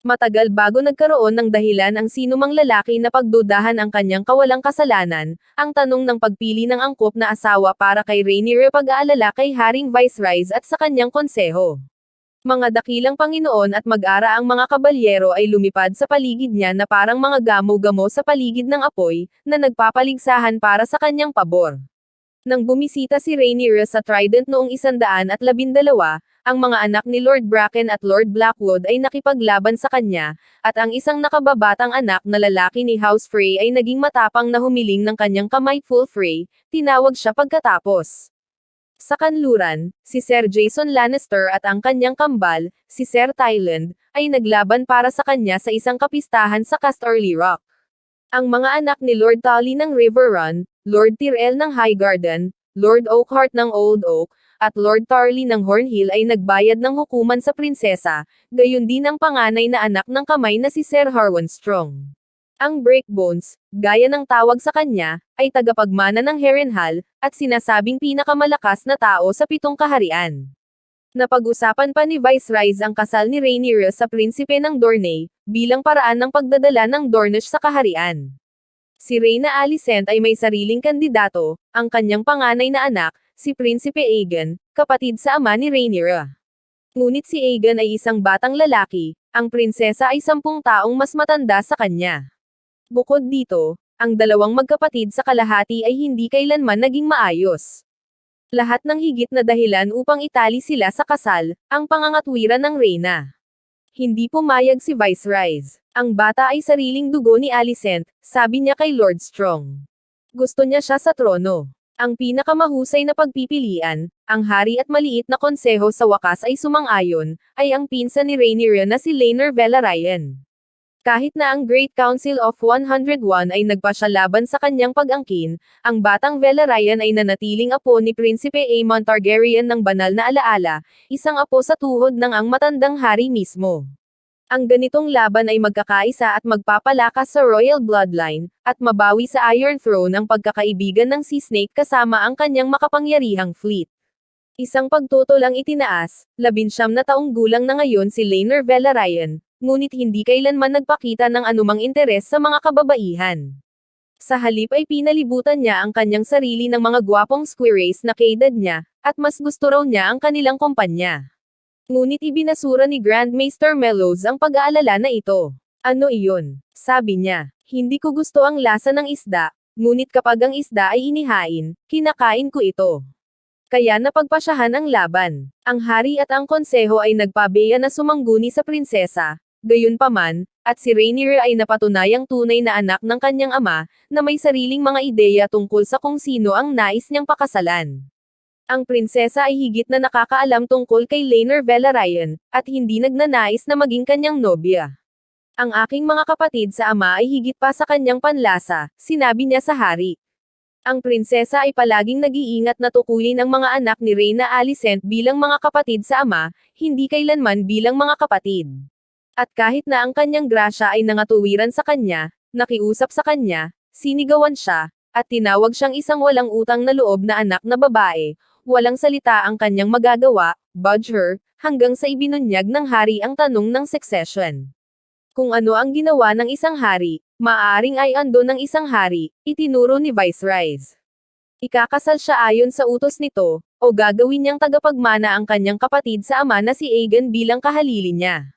Matagal bago nagkaroon ng dahilan ang sinumang lalaki na pagdudahan ang kanyang kawalang kasalanan, ang tanong ng pagpili ng angkop na asawa para kay Rainier pag-aalala kay Haring Viceroy at sa kanyang konseho. Mga dakilang Panginoon at mag-ara ang mga kabalyero ay lumipad sa paligid niya na parang mga gamo-gamo sa paligid ng apoy, na nagpapaligsahan para sa kanyang pabor. Nang bumisita si Rainier sa Trident noong isandaan at labindalawa, ang mga anak ni Lord Bracken at Lord Blackwood ay nakipaglaban sa kanya, at ang isang nakababatang anak na lalaki ni House Frey ay naging matapang na humiling ng kanyang kamay full Frey, tinawag siya pagkatapos. Sa kanluran, si Sir Jason Lannister at ang kanyang kambal, si Sir Tyland, ay naglaban para sa kanya sa isang kapistahan sa Casterly Rock. Ang mga anak ni Lord Tully ng River Run, Lord Tyrell ng Highgarden, Lord Oakhart ng Old Oak, at Lord Tarly ng Hornhill ay nagbayad ng hukuman sa prinsesa, gayon din ang panganay na anak ng kamay na si Sir Harwin Strong. Ang Breakbones, gaya ng tawag sa kanya, ay tagapagmana ng Harrenhal, at sinasabing pinakamalakas na tao sa pitong kaharian. Napag-usapan pa ni Viceroy ang kasal ni Rhaenyra sa prinsipe ng Dorne, bilang paraan ng pagdadala ng Dornish sa kaharian. Si Reyna Alicent ay may sariling kandidato, ang kanyang panganay na anak, si Prinsipe Aegon, kapatid sa ama ni Rhaenyra. Ngunit si Aegon ay isang batang lalaki, ang prinsesa ay sampung taong mas matanda sa kanya. Bukod dito, ang dalawang magkapatid sa kalahati ay hindi kailanman naging maayos. Lahat ng higit na dahilan upang itali sila sa kasal, ang pangangatwiran ng reyna. Hindi pumayag si Viceroy. Ang bata ay sariling dugo ni Alicent, sabi niya kay Lord Strong. Gusto niya siya sa trono. Ang pinakamahusay na pagpipilian, ang hari at maliit na konseho sa wakas ay sumang-ayon, ay ang pinsa ni Rhaenyra na si Laenor Velaryon. Kahit na ang Great Council of 101 ay nagpasya laban sa kanyang pag-angkin, ang batang Velaryon ay nanatiling apo ni Prinsipe Aemon Targaryen ng banal na alaala, isang apo sa tuhod ng ang matandang hari mismo. Ang ganitong laban ay magkakaisa at magpapalakas sa royal bloodline, at mabawi sa Iron Throne ang pagkakaibigan ng Sea Snake kasama ang kanyang makapangyarihang fleet. Isang pagtutol ang itinaas, labinsyam na taong gulang na ngayon si Laenor Velaryon, ngunit hindi kailanman nagpakita ng anumang interes sa mga kababaihan. Sa halip ay pinalibutan niya ang kanyang sarili ng mga gwapong squirace na kaedad niya, at mas gusto raw niya ang kanilang kumpanya. Ngunit ibinasura ni Grand Maester Mellows ang pag-aalala na ito. Ano iyon? Sabi niya, hindi ko gusto ang lasa ng isda, ngunit kapag ang isda ay inihain, kinakain ko ito. Kaya napagpasyahan ang laban. Ang hari at ang konseho ay nagpabeya na sumangguni sa prinsesa, Gayunpaman, at si Rainier ay napatunayang tunay na anak ng kanyang ama, na may sariling mga ideya tungkol sa kung sino ang nais niyang pakasalan. Ang prinsesa ay higit na nakakaalam tungkol kay Laenor Velaryon, at hindi nagnanais na maging kanyang nobya. Ang aking mga kapatid sa ama ay higit pa sa kanyang panlasa, sinabi niya sa hari. Ang prinsesa ay palaging nag-iingat na tukuyin ang mga anak ni Reyna Alicent bilang mga kapatid sa ama, hindi kailanman bilang mga kapatid. At kahit na ang kanyang grasya ay nangatuwiran sa kanya, nakiusap sa kanya, sinigawan siya, at tinawag siyang isang walang utang na loob na anak na babae, walang salita ang kanyang magagawa, budge her, hanggang sa ibinunyag ng hari ang tanong ng succession. Kung ano ang ginawa ng isang hari, maaaring ay ando ng isang hari, itinuro ni Viceroy. Ikakasal siya ayon sa utos nito, o gagawin niyang tagapagmana ang kanyang kapatid sa ama na si Aegon bilang kahalili niya.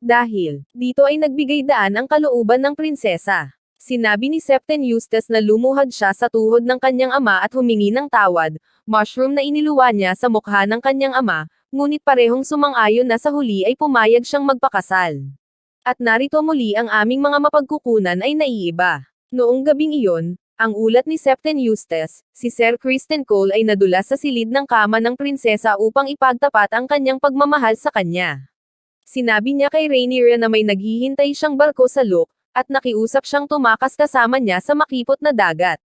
Dahil, dito ay nagbigay daan ang kalooban ng prinsesa. Sinabi ni Septon Eustace na lumuhad siya sa tuhod ng kanyang ama at humingi ng tawad, mushroom na iniluwa niya sa mukha ng kanyang ama, ngunit parehong sumang-ayon na sa huli ay pumayag siyang magpakasal. At narito muli ang aming mga mapagkukunan ay naiiba. Noong gabing iyon, ang ulat ni Septon Eustace, si Sir Kristen Cole ay nadulas sa silid ng kama ng prinsesa upang ipagtapat ang kanyang pagmamahal sa kanya. Sinabi niya kay Rhaenyra na may naghihintay siyang barko sa Look, at nakiusap siyang tumakas kasama niya sa makipot na dagat.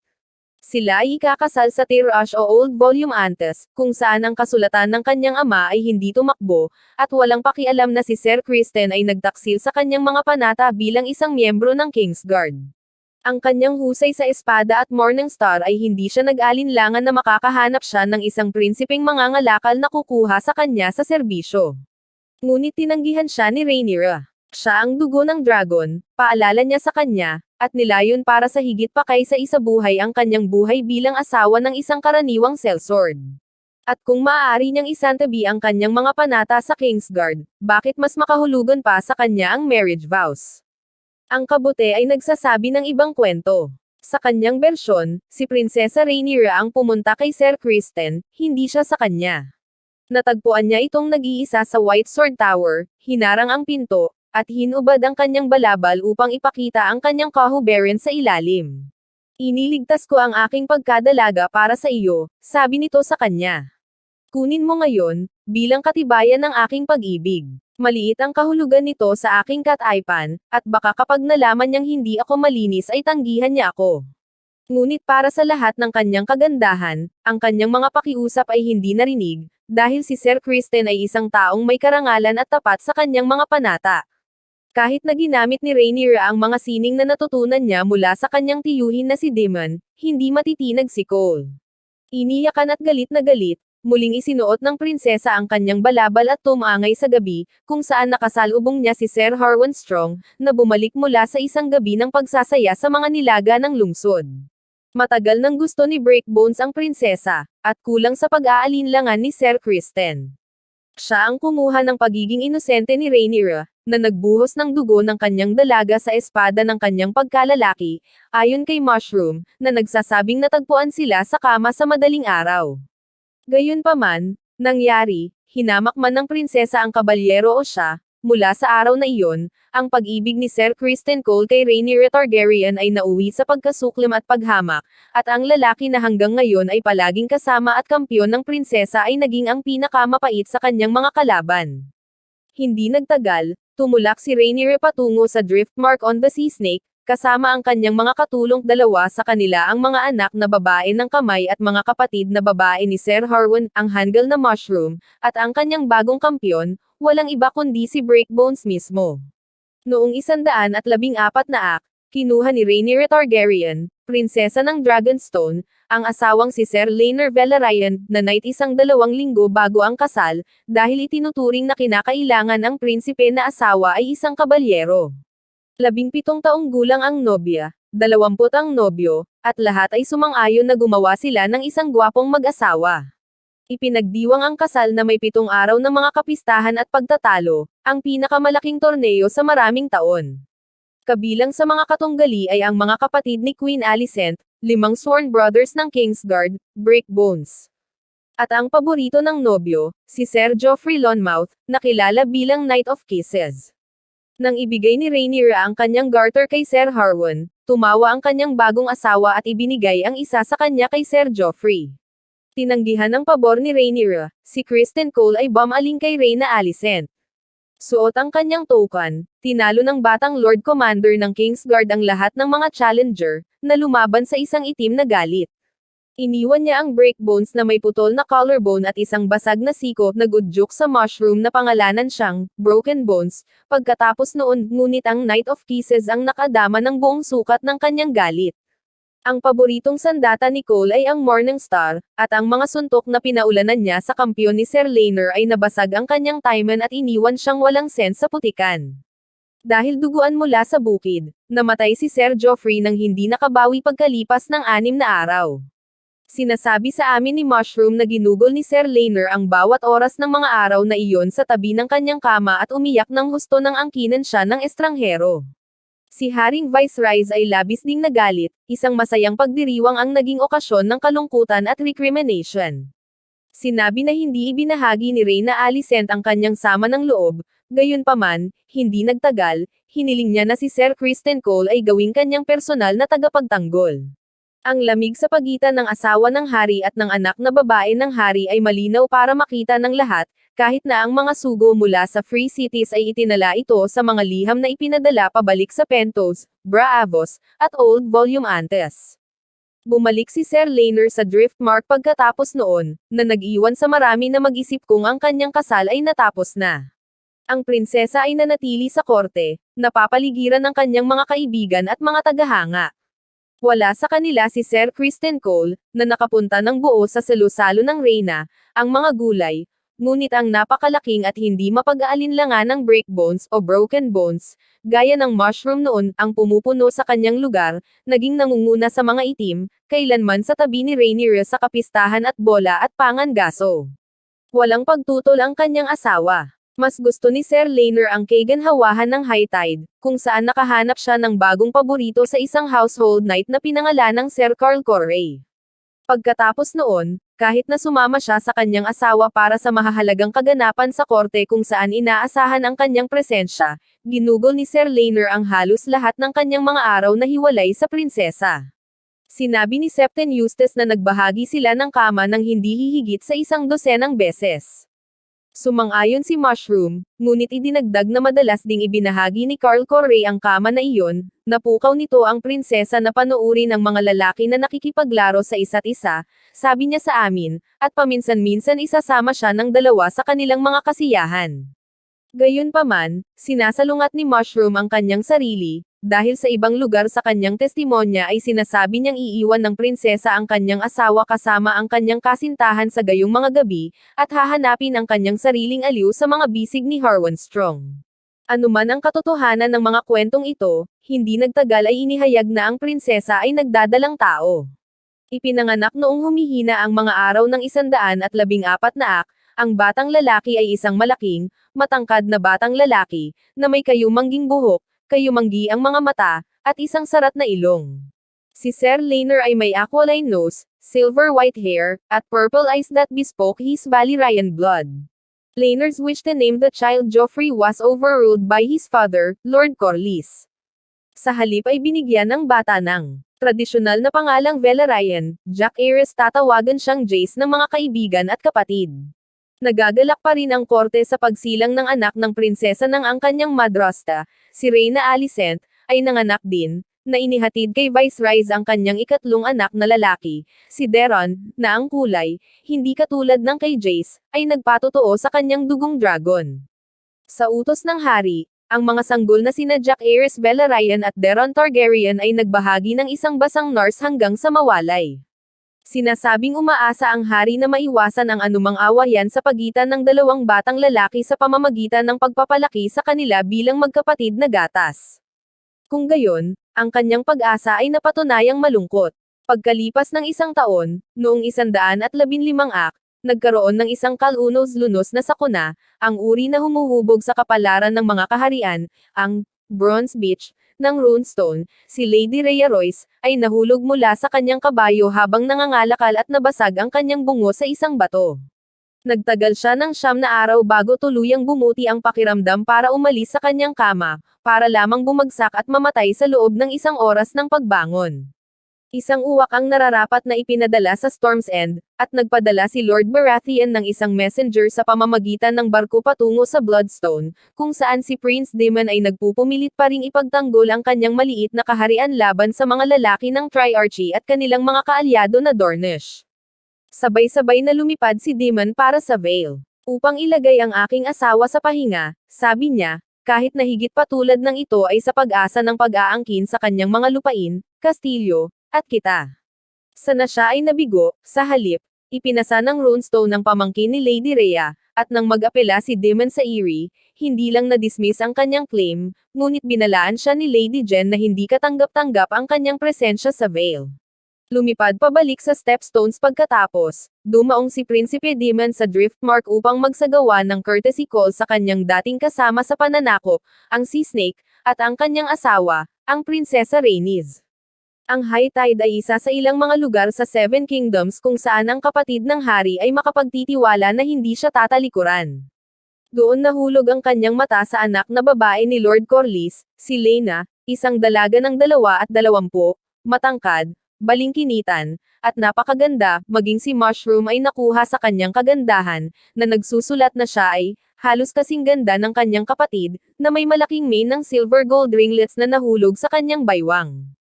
Sila ay ikakasal sa Tirash o Old Volume Antes, kung saan ang kasulatan ng kanyang ama ay hindi tumakbo, at walang pakialam na si Sir Kristen ay nagtaksil sa kanyang mga panata bilang isang miyembro ng Kingsguard. Ang kanyang husay sa espada at Morningstar ay hindi siya nag-alinlangan na makakahanap siya ng isang prinsipeng mangangalakal na kukuha sa kanya sa serbisyo. Ngunit tinanggihan siya ni Rhaenyra. Siya ang dugo ng dragon, paalala niya sa kanya, at nilayon para sa higit pa kaysa isa buhay ang kanyang buhay bilang asawa ng isang karaniwang sellsword. At kung maaari niyang isantabi ang kanyang mga panata sa Kingsguard, bakit mas makahulugan pa sa kanya ang marriage vows? Ang kabute ay nagsasabi ng ibang kwento. Sa kanyang bersyon, si Prinsesa Rhaenyra ang pumunta kay Sir Kristen, hindi siya sa kanya. Natagpuan niya itong nag-iisa sa White Sword Tower, hinarang ang pinto, at hinubad ang kanyang balabal upang ipakita ang kanyang kahubaran sa ilalim. Iniligtas ko ang aking pagkadalaga para sa iyo, sabi nito sa kanya. Kunin mo ngayon, bilang katibayan ng aking pag-ibig. Maliit ang kahulugan nito sa aking kataypan, at baka kapag nalaman niyang hindi ako malinis ay tanggihan niya ako. Ngunit para sa lahat ng kanyang kagandahan, ang kanyang mga pakiusap ay hindi narinig, dahil si Sir Kristen ay isang taong may karangalan at tapat sa kanyang mga panata. Kahit na ginamit ni Rhaenyra ang mga sining na natutunan niya mula sa kanyang tiyuhin na si Demon, hindi matitinag si Cole. Iniyakan at galit na galit, muling isinuot ng prinsesa ang kanyang balabal at tumangay sa gabi, kung saan nakasalubong niya si Sir Harwin Strong, na bumalik mula sa isang gabi ng pagsasaya sa mga nilaga ng lungsod. Matagal nang gusto ni Breakbones ang prinsesa, at kulang sa pag-aalinlangan ni Sir Kristen. Siya ang kumuha ng pagiging inosente ni Rhaenyra, na nagbuhos ng dugo ng kanyang dalaga sa espada ng kanyang pagkalalaki, ayon kay Mushroom, na nagsasabing natagpuan sila sa kama sa madaling araw. Gayunpaman, nangyari, hinamak man ng prinsesa ang kabalyero o siya, mula sa araw na iyon, ang pag-ibig ni Sir Kristen Cole kay Rhaenyra Targaryen ay nauwi sa pagkasuklim at paghamak, at ang lalaki na hanggang ngayon ay palaging kasama at kampyon ng prinsesa ay naging ang pinakamapait sa kanyang mga kalaban. Hindi nagtagal, tumulak si Rhaenyra patungo sa Driftmark on the Sea Snake, kasama ang kanyang mga katulong dalawa sa kanila ang mga anak na babae ng kamay at mga kapatid na babae ni Sir Harwin, ang handle na mushroom, at ang kanyang bagong kampyon, walang iba kundi si Breakbones mismo. Noong isandaan at labing apat na ak, kinuha ni Rhaenyra Targaryen, prinsesa ng Dragonstone, ang asawang si Sir Laenor Velaryon, na night isang dalawang linggo bago ang kasal, dahil itinuturing na kinakailangan ang prinsipe na asawa ay isang kabalyero. Labing pitong taong gulang ang nobya, dalawamput ang nobyo, at lahat ay sumang-ayon na gumawa sila ng isang gwapong mag-asawa. Ipinagdiwang ang kasal na may pitong araw ng mga kapistahan at pagtatalo, ang pinakamalaking torneo sa maraming taon. Kabilang sa mga katunggali ay ang mga kapatid ni Queen Alicent, limang sworn brothers ng Kingsguard, Breakbones. At ang paborito ng nobyo, si Sir Geoffrey Lonmouth, na kilala bilang Knight of Kisses. Nang ibigay ni Rhaenyra ang kanyang garter kay Sir Harwin, tumawa ang kanyang bagong asawa at ibinigay ang isa sa kanya kay Sir Geoffrey. Tinanggihan ng pabor ni Rhaenyra, si Kristen Cole ay bumaling kay Reyna Alicent. Suot ang kanyang token, tinalo ng batang Lord Commander ng Kingsguard ang lahat ng mga challenger, na lumaban sa isang itim na galit. Iniwan niya ang breakbones na may putol na collarbone at isang basag na siko na gudyok sa mushroom na pangalanan siyang Broken Bones, pagkatapos noon ngunit ang Knight of Kisses ang nakadama ng buong sukat ng kanyang galit. Ang paboritong sandata ni Cole ay ang Morning Star, at ang mga suntok na pinaulanan niya sa kampyon ni Sir Laner ay nabasag ang kanyang timen at iniwan siyang walang sense sa putikan. Dahil duguan mula sa bukid, namatay si Sir Geoffrey nang hindi nakabawi pagkalipas ng anim na araw. Sinasabi sa amin ni Mushroom na ginugol ni Sir Laner ang bawat oras ng mga araw na iyon sa tabi ng kanyang kama at umiyak ng husto ng angkinan siya ng estranghero. Si Haring Viceroy ay labis ding nagalit, isang masayang pagdiriwang ang naging okasyon ng kalungkutan at recrimination. Sinabi na hindi ibinahagi ni Reyna Alicent ang kanyang sama ng loob, gayunpaman, hindi nagtagal, hiniling niya na si Sir Kristen Cole ay gawing kanyang personal na tagapagtanggol. Ang lamig sa pagitan ng asawa ng hari at ng anak na babae ng hari ay malinaw para makita ng lahat, kahit na ang mga sugo mula sa Free Cities ay itinala ito sa mga liham na ipinadala pabalik sa Pentos, Braavos, at Old Volume Antes. Bumalik si Sir Laner sa Driftmark pagkatapos noon, na nag-iwan sa marami na mag-isip kung ang kanyang kasal ay natapos na. Ang prinsesa ay nanatili sa korte, napapaligiran ng kanyang mga kaibigan at mga tagahanga. Wala sa kanila si Sir Kristen Cole, na nakapunta ng buo sa salusalo ng Reyna, ang mga gulay, ngunit ang napakalaking at hindi mapag-aalinlangan ng break bones o broken bones, gaya ng mushroom noon ang pumupuno sa kanyang lugar, naging nangunguna sa mga itim, kailanman sa tabi ni Rhaenyra sa kapistahan at bola at pangangaso. Walang pagtutol ang kanyang asawa. Mas gusto ni Sir Laner ang kaganhawahan ng high tide, kung saan nakahanap siya ng bagong paborito sa isang household knight na pinangalan ng Sir Carl Corray. Pagkatapos noon, kahit na sumama siya sa kanyang asawa para sa mahahalagang kaganapan sa korte kung saan inaasahan ang kanyang presensya, ginugol ni Sir Laner ang halos lahat ng kanyang mga araw na hiwalay sa prinsesa. Sinabi ni Septen Eustace na nagbahagi sila ng kama ng hindi hihigit sa isang dosenang beses. Sumang-ayon si Mushroom, ngunit idinagdag na madalas ding ibinahagi ni Carl Corray ang kama na iyon, napukaw nito ang prinsesa na panuuri ng mga lalaki na nakikipaglaro sa isa't isa, sabi niya sa amin, at paminsan-minsan isasama siya ng dalawa sa kanilang mga kasiyahan. Gayunpaman, sinasalungat ni Mushroom ang kanyang sarili, dahil sa ibang lugar sa kanyang testimonya ay sinasabi niyang iiwan ng prinsesa ang kanyang asawa kasama ang kanyang kasintahan sa gayong mga gabi, at hahanapin ang kanyang sariling aliw sa mga bisig ni Harwan Strong. Anuman ang katotohanan ng mga kwentong ito, hindi nagtagal ay inihayag na ang prinsesa ay nagdadalang tao. Ipinanganak noong humihina ang mga araw ng isandaan at labing apat na ak, ang batang lalaki ay isang malaking, matangkad na batang lalaki, na may kayumangging buhok, kayumanggi ang mga mata, at isang sarat na ilong. Si Sir Laner ay may aquiline nose, silver white hair, at purple eyes that bespoke his Valyrian blood. Laner's wish to name the child Joffrey was overruled by his father, Lord Corlys. Sa halip ay binigyan ng bata ng tradisyonal na pangalang Velaryon, Jack Ares tatawagan siyang Jace ng mga kaibigan at kapatid. Nagagalak pa rin ang korte sa pagsilang ng anak ng prinsesa ng ang kanyang madrasta, si Reyna Alicent, ay nanganak din, na inihatid kay Viceroy ang kanyang ikatlong anak na lalaki, si Deron, na ang kulay, hindi katulad ng kay Jace, ay nagpatotoo sa kanyang dugong dragon. Sa utos ng hari, ang mga sanggol na sina Jack Ares Velaryon at Deron Targaryen ay nagbahagi ng isang basang Norse hanggang sa mawalay. Sinasabing umaasa ang hari na maiwasan ang anumang awayan sa pagitan ng dalawang batang lalaki sa pamamagitan ng pagpapalaki sa kanila bilang magkapatid na gatas. Kung gayon, ang kanyang pag-asa ay napatunayang malungkot. Pagkalipas ng isang taon, noong isandaan at labinlimang ak, nagkaroon ng isang kalunos-lunos na sakuna, ang uri na humuhubog sa kapalaran ng mga kaharian, ang Bronze Beach, ng runestone, si Lady Rhea Royce, ay nahulog mula sa kanyang kabayo habang nangangalakal at nabasag ang kanyang bungo sa isang bato. Nagtagal siya ng siyam na araw bago tuluyang bumuti ang pakiramdam para umalis sa kanyang kama, para lamang bumagsak at mamatay sa loob ng isang oras ng pagbangon. Isang uwak ang nararapat na ipinadala sa Storm's End, at nagpadala si Lord Baratheon ng isang messenger sa pamamagitan ng barko patungo sa Bloodstone, kung saan si Prince Daemon ay nagpupumilit pa ring ipagtanggol ang kanyang maliit na kaharian laban sa mga lalaki ng Triarchy at kanilang mga kaalyado na Dornish. Sabay-sabay na lumipad si Daemon para sa Vale. Upang ilagay ang aking asawa sa pahinga, sabi niya, kahit na higit pa tulad ng ito ay sa pag-asa ng pag-aangkin sa kanyang mga lupain, kastilyo, at kita. Sana siya ay nabigo, sa halip, ipinasa ng runestone ng pamangkin ni Lady Rhea, at nang mag-apela si Demon sa Erie, hindi lang na-dismiss ang kanyang claim, ngunit binalaan siya ni Lady Jen na hindi katanggap-tanggap ang kanyang presensya sa Vale. Lumipad pabalik sa stepstones pagkatapos, dumaong si Prinsipe Demon sa Driftmark upang magsagawa ng courtesy call sa kanyang dating kasama sa pananakop, ang Sea Snake, at ang kanyang asawa, ang Prinsesa Rhaenys. Ang high tide ay isa sa ilang mga lugar sa Seven Kingdoms kung saan ang kapatid ng hari ay makapagtitiwala na hindi siya tatalikuran. Doon nahulog ang kanyang mata sa anak na babae ni Lord Corlys, si Lena, isang dalaga ng dalawa at dalawampu, matangkad, balingkinitan, at napakaganda, maging si Mushroom ay nakuha sa kanyang kagandahan, na nagsusulat na siya ay, halos kasing ganda ng kanyang kapatid, na may malaking mane ng silver gold ringlets na nahulog sa kanyang baywang.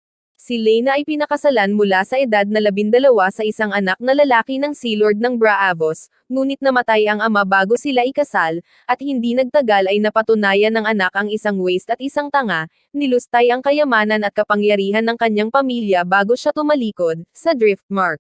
Si Lena ay pinakasalan mula sa edad na labindalawa sa isang anak na lalaki ng Sea Lord ng Braavos, ngunit namatay ang ama bago sila ikasal, at hindi nagtagal ay napatunayan ng anak ang isang waste at isang tanga, nilustay ang kayamanan at kapangyarihan ng kanyang pamilya bago siya tumalikod, sa Driftmark.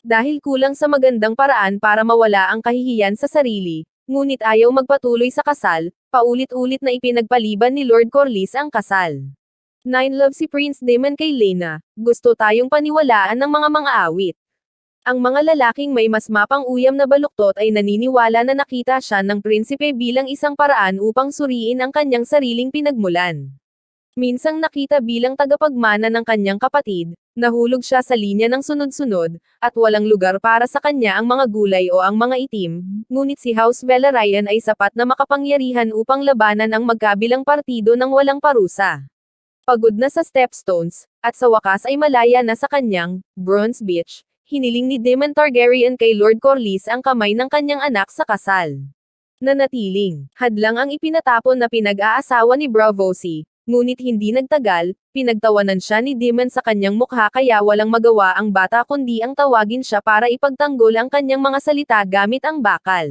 Dahil kulang sa magandang paraan para mawala ang kahihiyan sa sarili, ngunit ayaw magpatuloy sa kasal, paulit-ulit na ipinagpaliban ni Lord Corliss ang kasal. Nine love si Prince Damon kay Lena, gusto tayong paniwalaan ng mga mga awit. Ang mga lalaking may mas mapang uyam na baluktot ay naniniwala na nakita siya ng prinsipe bilang isang paraan upang suriin ang kanyang sariling pinagmulan. Minsang nakita bilang tagapagmana ng kanyang kapatid, nahulog siya sa linya ng sunod-sunod, at walang lugar para sa kanya ang mga gulay o ang mga itim, ngunit si House Valerian ay sapat na makapangyarihan upang labanan ang magkabilang partido ng walang parusa. Pagod na sa stepstones, at sa wakas ay malaya na sa kanyang, Bronze Beach, hiniling ni Daemon Targaryen kay Lord Corlys ang kamay ng kanyang anak sa kasal. Nanatiling, hadlang ang ipinatapon na pinag-aasawa ni Braavosi, ngunit hindi nagtagal, pinagtawanan siya ni Daemon sa kanyang mukha kaya walang magawa ang bata kundi ang tawagin siya para ipagtanggol ang kanyang mga salita gamit ang bakal.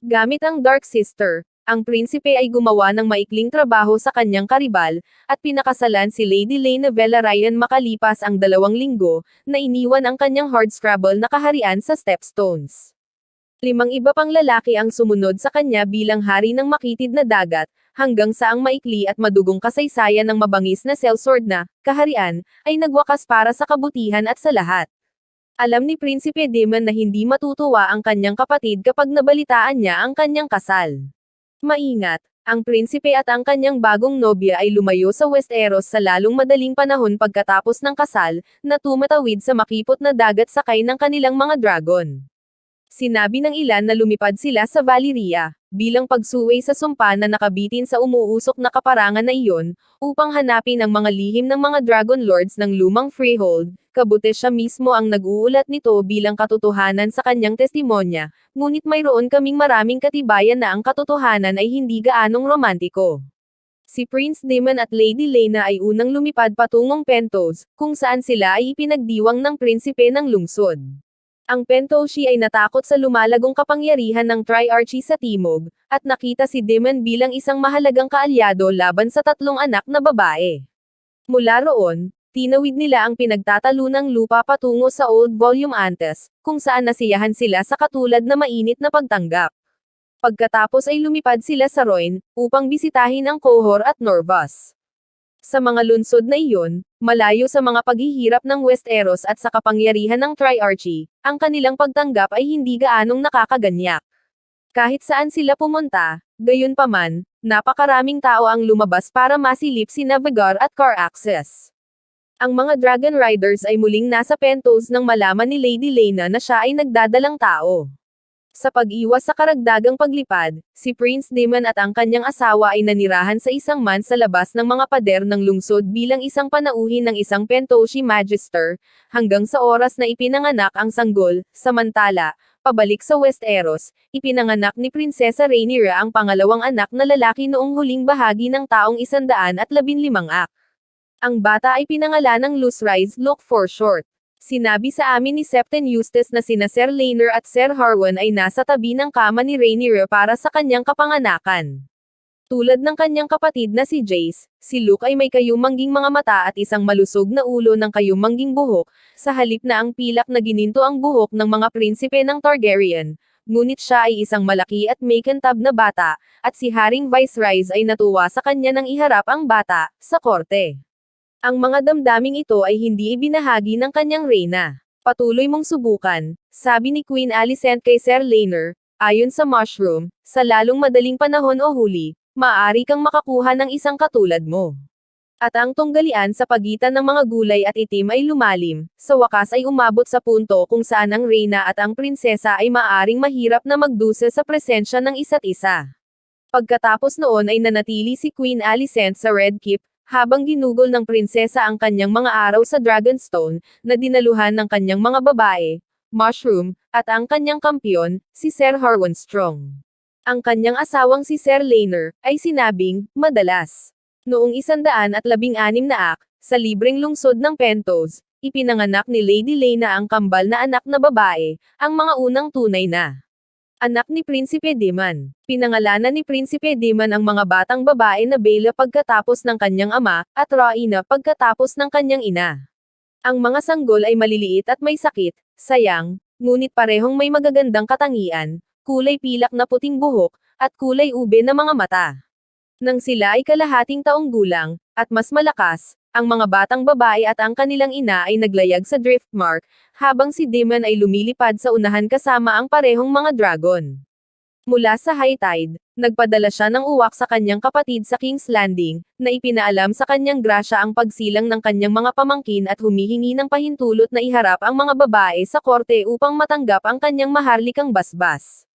Gamit ang Dark Sister, ang prinsipe ay gumawa ng maikling trabaho sa kanyang karibal, at pinakasalan si Lady Lena Velaryon makalipas ang dalawang linggo, na iniwan ang kanyang hardscrabble na kaharian sa stepstones. Limang iba pang lalaki ang sumunod sa kanya bilang hari ng makitid na dagat, hanggang sa ang maikli at madugong kasaysayan ng mabangis na sellsword na, kaharian, ay nagwakas para sa kabutihan at sa lahat. Alam ni Prinsipe Demon na hindi matutuwa ang kanyang kapatid kapag nabalitaan niya ang kanyang kasal. Maingat, ang prinsipe at ang kanyang bagong nobya ay lumayo sa Westeros sa lalong madaling panahon pagkatapos ng kasal, na tumatawid sa makipot na dagat sakay ng kanilang mga dragon. Sinabi ng ilan na lumipad sila sa Valyria, bilang pagsuway sa sumpa na nakabitin sa umuusok na kaparangan na iyon, upang hanapin ang mga lihim ng mga Dragon Lords ng lumang freehold, kabuti siya mismo ang nag-uulat nito bilang katotohanan sa kanyang testimonya, ngunit mayroon kaming maraming katibayan na ang katotohanan ay hindi gaanong romantiko. Si Prince Damon at Lady Lena ay unang lumipad patungong Pentos, kung saan sila ay ipinagdiwang ng prinsipe ng lungsod. Ang Pentoshi ay natakot sa lumalagong kapangyarihan ng Triarchy sa Timog, at nakita si Demon bilang isang mahalagang kaalyado laban sa tatlong anak na babae. Mula roon, tinawid nila ang pinagtatalunang lupa patungo sa Old Volume Antes, kung saan nasiyahan sila sa katulad na mainit na pagtanggap. Pagkatapos ay lumipad sila sa Roin, upang bisitahin ang Kohor at Norvas. Sa mga lunsod na iyon, malayo sa mga paghihirap ng Westeros at sa kapangyarihan ng Triarchy, ang kanilang pagtanggap ay hindi gaanong nakakaganyak. Kahit saan sila pumunta, gayon paman, napakaraming tao ang lumabas para masilip si Navigar at Caraxes. Ang mga Dragon Riders ay muling nasa Pentos nang malaman ni Lady Lena na siya ay nagdadalang tao. Sa pag-iwas sa karagdagang paglipad, si Prince Damon at ang kanyang asawa ay nanirahan sa isang man sa labas ng mga pader ng lungsod bilang isang panauhin ng isang Pentoshi Magister, hanggang sa oras na ipinanganak ang sanggol, samantala, pabalik sa Westeros, ipinanganak ni Prinsesa Rhaenyra ang pangalawang anak na lalaki noong huling bahagi ng taong isandaan at labinlimang ak. Ang bata ay pinangalan ng Luzrise Look for short. Sinabi sa amin ni Septon Eustace na sina Sir Laner at Sir Harwin ay nasa tabi ng kama ni Rhaenyra para sa kanyang kapanganakan. Tulad ng kanyang kapatid na si Jace, si Luke ay may kayumangging mga mata at isang malusog na ulo ng kayumangging buhok, sa halip na ang pilak na gininto ang buhok ng mga prinsipe ng Targaryen, ngunit siya ay isang malaki at may kantab na bata, at si Haring Viserys ay natuwa sa kanya nang iharap ang bata, sa korte. Ang mga damdaming ito ay hindi ibinahagi ng kanyang reyna. Patuloy mong subukan, sabi ni Queen Alicent kay Sir Laner, ayon sa mushroom, sa lalong madaling panahon o huli, maaari kang makakuha ng isang katulad mo. At ang tunggalian sa pagitan ng mga gulay at itim ay lumalim, sa wakas ay umabot sa punto kung saan ang reyna at ang prinsesa ay maaring mahirap na magdusa sa presensya ng isa't isa. Pagkatapos noon ay nanatili si Queen Alicent sa Red Keep, habang ginugol ng prinsesa ang kanyang mga araw sa Dragonstone, na dinaluhan ng kanyang mga babae, Mushroom, at ang kanyang kampyon, si Sir Harwin Strong. Ang kanyang asawang si Sir Laner, ay sinabing, madalas. Noong isandaan at labing anim na ak, sa libreng lungsod ng Pentos, ipinanganak ni Lady Lena ang kambal na anak na babae, ang mga unang tunay na anak ni Prinsipe Diman. Pinangalanan ni Prinsipe Diman ang mga batang babae na Bela pagkatapos ng kanyang ama, at Raina pagkatapos ng kanyang ina. Ang mga sanggol ay maliliit at may sakit, sayang, ngunit parehong may magagandang katangian, kulay pilak na puting buhok, at kulay ube na mga mata. Nang sila ay kalahating taong gulang, at mas malakas, ang mga batang babae at ang kanilang ina ay naglayag sa Driftmark, habang si Demon ay lumilipad sa unahan kasama ang parehong mga dragon. Mula sa high tide, nagpadala siya ng uwak sa kanyang kapatid sa King's Landing, na ipinaalam sa kanyang grasya ang pagsilang ng kanyang mga pamangkin at humihingi ng pahintulot na iharap ang mga babae sa korte upang matanggap ang kanyang maharlikang basbas.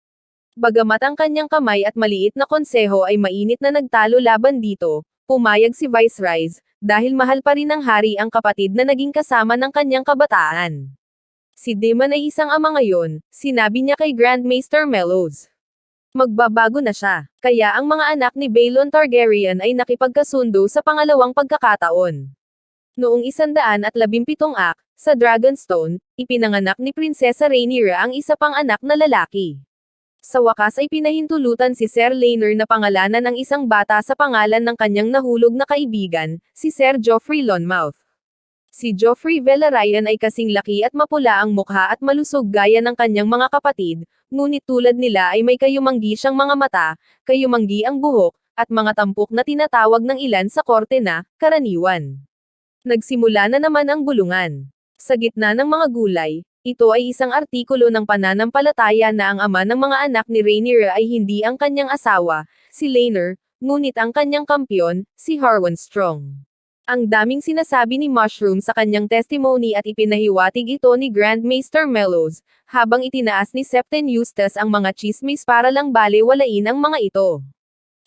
Bagamat ang kanyang kamay at maliit na konseho ay mainit na nagtalo laban dito, pumayag si Viceroy, dahil mahal pa rin ng hari ang kapatid na naging kasama ng kanyang kabataan. Si Demon ay isang ama ngayon, sinabi niya kay Grand Maester Mellows. Magbabago na siya, kaya ang mga anak ni Balon Targaryen ay nakipagkasundo sa pangalawang pagkakataon. Noong isandaan at labimpitong ak, sa Dragonstone, ipinanganak ni Prinsesa Rhaenyra ang isa pang anak na lalaki. Sa wakas ay pinahintulutan si Sir Laenor na pangalanan ng isang bata sa pangalan ng kanyang nahulog na kaibigan, si Sir Joffrey Lonmouth. Si Joffrey Velaryon ay kasing laki at mapula ang mukha at malusog gaya ng kanyang mga kapatid, ngunit tulad nila ay may kayumanggi siyang mga mata, kayumanggi ang buhok, at mga tampok na tinatawag ng ilan sa korte na, karaniwan. Nagsimula na naman ang bulungan. Sa gitna ng mga gulay, ito ay isang artikulo ng pananampalataya na ang ama ng mga anak ni Rhaenyra ay hindi ang kanyang asawa, si Laenor, ngunit ang kanyang kampyon, si Harwin Strong. Ang daming sinasabi ni Mushroom sa kanyang testimony at ipinahiwatig ito ni Grand Maester Mellows, habang itinaas ni Septon Eustace ang mga chismis para lang balewalain ang mga ito.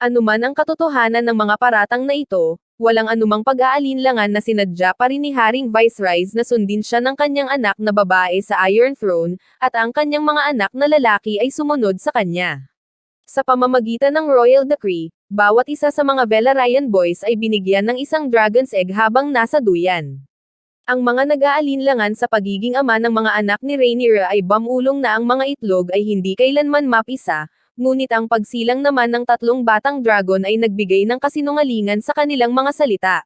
Anuman ang katotohanan ng mga paratang na ito, walang anumang pag-aalinlangan na sinadya pa rin ni Haring Viceroy na sundin siya ng kanyang anak na babae sa Iron Throne, at ang kanyang mga anak na lalaki ay sumunod sa kanya. Sa pamamagitan ng Royal Decree, bawat isa sa mga Velaryon boys ay binigyan ng isang dragon's egg habang nasa duyan. Ang mga nag-aalinlangan sa pagiging ama ng mga anak ni Rhaenyra ay bamulong na ang mga itlog ay hindi kailanman mapisa, ngunit ang pagsilang naman ng tatlong batang dragon ay nagbigay ng kasinungalingan sa kanilang mga salita.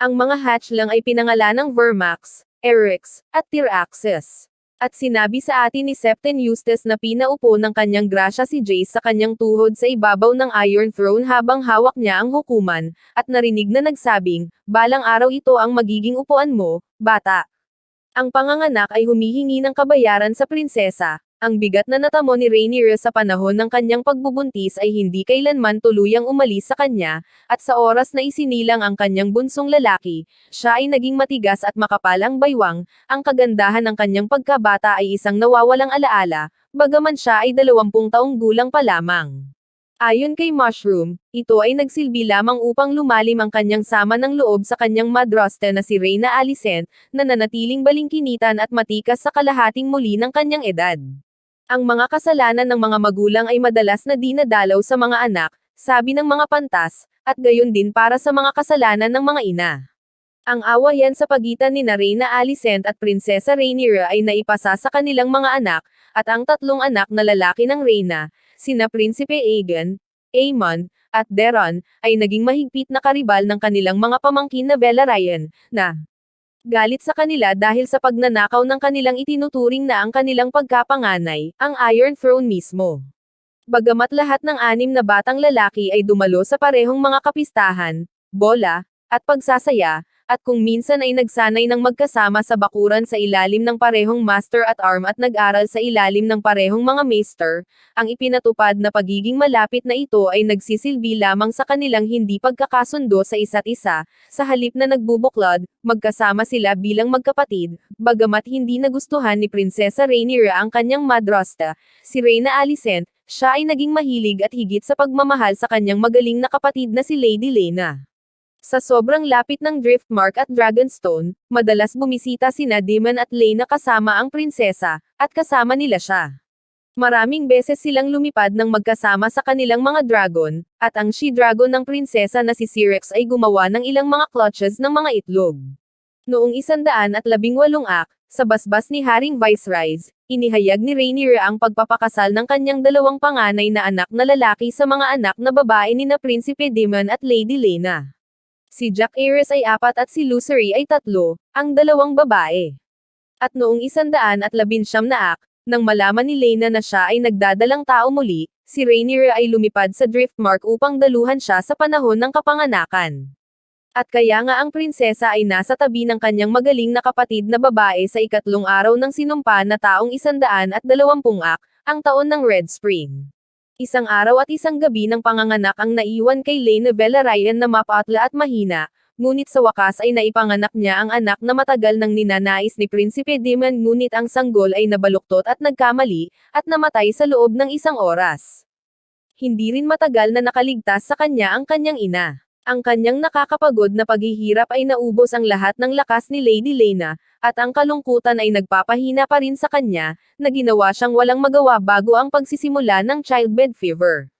Ang mga hatchling ay pinangalan ng Vermax, Eryx, at Tyraxes. At sinabi sa atin ni Septon Eustace na pinaupo ng kanyang grasya si Jace sa kanyang tuhod sa ibabaw ng Iron Throne habang hawak niya ang hukuman, at narinig na nagsabing, balang araw ito ang magiging upuan mo, bata. Ang panganganak ay humihingi ng kabayaran sa prinsesa, ang bigat na natamo ni Rhaenyra sa panahon ng kanyang pagbubuntis ay hindi kailanman tuluyang umalis sa kanya, at sa oras na isinilang ang kanyang bunsong lalaki, siya ay naging matigas at makapalang baywang, ang kagandahan ng kanyang pagkabata ay isang nawawalang alaala, bagaman siya ay dalawampung taong gulang pa lamang. Ayon kay Mushroom, ito ay nagsilbi lamang upang lumalim ang kanyang sama ng loob sa kanyang madraste na si Reyna Alicent, na nanatiling balingkinitan at matikas sa kalahating muli ng kanyang edad. Ang mga kasalanan ng mga magulang ay madalas na dinadalaw sa mga anak, sabi ng mga pantas, at gayon din para sa mga kasalanan ng mga ina. Ang awayan sa pagitan ni Reyna Alicent at Prinsesa Rhaenyra ay naipasa sa kanilang mga anak, at ang tatlong anak na lalaki ng Reyna, sina Prinsipe Aegon, Aemon, at Deron, ay naging mahigpit na karibal ng kanilang mga pamangkin na Velaryon, na Galit sa kanila dahil sa pagnanakaw ng kanilang itinuturing na ang kanilang pagkapanganay, ang Iron Throne mismo. Bagamat lahat ng anim na batang lalaki ay dumalo sa parehong mga kapistahan, bola, at pagsasaya, at kung minsan ay nagsanay ng magkasama sa bakuran sa ilalim ng parehong master at arm at nag-aral sa ilalim ng parehong mga maester, ang ipinatupad na pagiging malapit na ito ay nagsisilbi lamang sa kanilang hindi pagkakasundo sa isa't isa, sa halip na nagbubuklod, magkasama sila bilang magkapatid, bagamat hindi nagustuhan ni Prinsesa Rhaenyra ang kanyang madrasta, si Reyna Alicent, siya ay naging mahilig at higit sa pagmamahal sa kanyang magaling na kapatid na si Lady Lena. Sa sobrang lapit ng Driftmark at Dragonstone, madalas bumisita sina Demon at Lena kasama ang prinsesa, at kasama nila siya. Maraming beses silang lumipad ng magkasama sa kanilang mga dragon, at ang she-dragon ng prinsesa na si Syrex ay gumawa ng ilang mga clutches ng mga itlog. Noong isandaan at labing walong ak, sa basbas ni Haring Viceroy, inihayag ni Rhaenyra ang pagpapakasal ng kanyang dalawang panganay na anak na lalaki sa mga anak na babae ni na Prinsipe Demon at Lady Lena. Si Jack Ayres ay apat at si Lucery ay tatlo, ang dalawang babae. At noong isandaan at labinsyam na ak, nang malaman ni Lena na siya ay nagdadalang tao muli, si Rhaenyra ay lumipad sa Driftmark upang daluhan siya sa panahon ng kapanganakan. At kaya nga ang prinsesa ay nasa tabi ng kanyang magaling na kapatid na babae sa ikatlong araw ng sinumpa na taong isandaan at dalawampung ak, ang taon ng Red Spring. Isang araw at isang gabi ng panganganak ang naiwan kay Lena Velaryon na mapatla at mahina, ngunit sa wakas ay naipanganak niya ang anak na matagal nang ninanais ni Prinsipe Demon ngunit ang sanggol ay nabaluktot at nagkamali, at namatay sa loob ng isang oras. Hindi rin matagal na nakaligtas sa kanya ang kanyang ina. Ang kanyang nakakapagod na paghihirap ay naubos ang lahat ng lakas ni Lady Lena, at ang kalungkutan ay nagpapahina pa rin sa kanya, na ginawa siyang walang magawa bago ang pagsisimula ng childbed fever.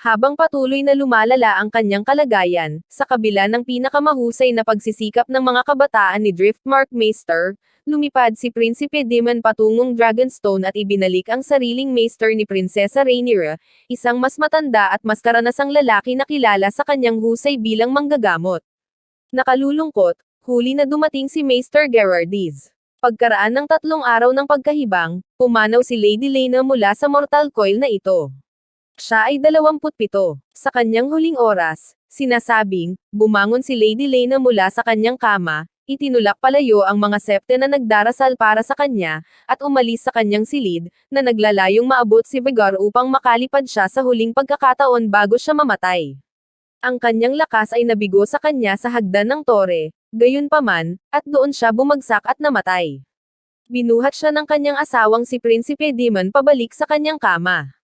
Habang patuloy na lumalala ang kanyang kalagayan, sa kabila ng pinakamahusay na pagsisikap ng mga kabataan ni Driftmark Maester, lumipad si Prinsipe Demon patungong Dragonstone at ibinalik ang sariling Maester ni Prinsesa Rhaenyra, isang mas matanda at mas karanasang lalaki na kilala sa kanyang husay bilang manggagamot. Nakalulungkot, huli na dumating si Maester Gerardis. Pagkaraan ng tatlong araw ng pagkahibang, pumanaw si Lady Lena mula sa mortal coil na ito. Siya ay 27. Sa kanyang huling oras, sinasabing, bumangon si Lady Lena mula sa kanyang kama, itinulak palayo ang mga septe na nagdarasal para sa kanya, at umalis sa kanyang silid, na naglalayong maabot si Vigor upang makalipad siya sa huling pagkakataon bago siya mamatay. Ang kanyang lakas ay nabigo sa kanya sa hagdan ng tore, gayunpaman, at doon siya bumagsak at namatay. Binuhat siya ng kanyang asawang si Prinsipe Demon pabalik sa kanyang kama.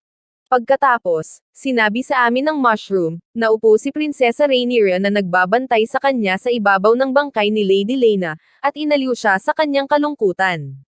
Pagkatapos, sinabi sa amin ng mushroom, na upo si Prinsesa Rhaenyra na nagbabantay sa kanya sa ibabaw ng bangkay ni Lady Lena, at inaliw siya sa kanyang kalungkutan.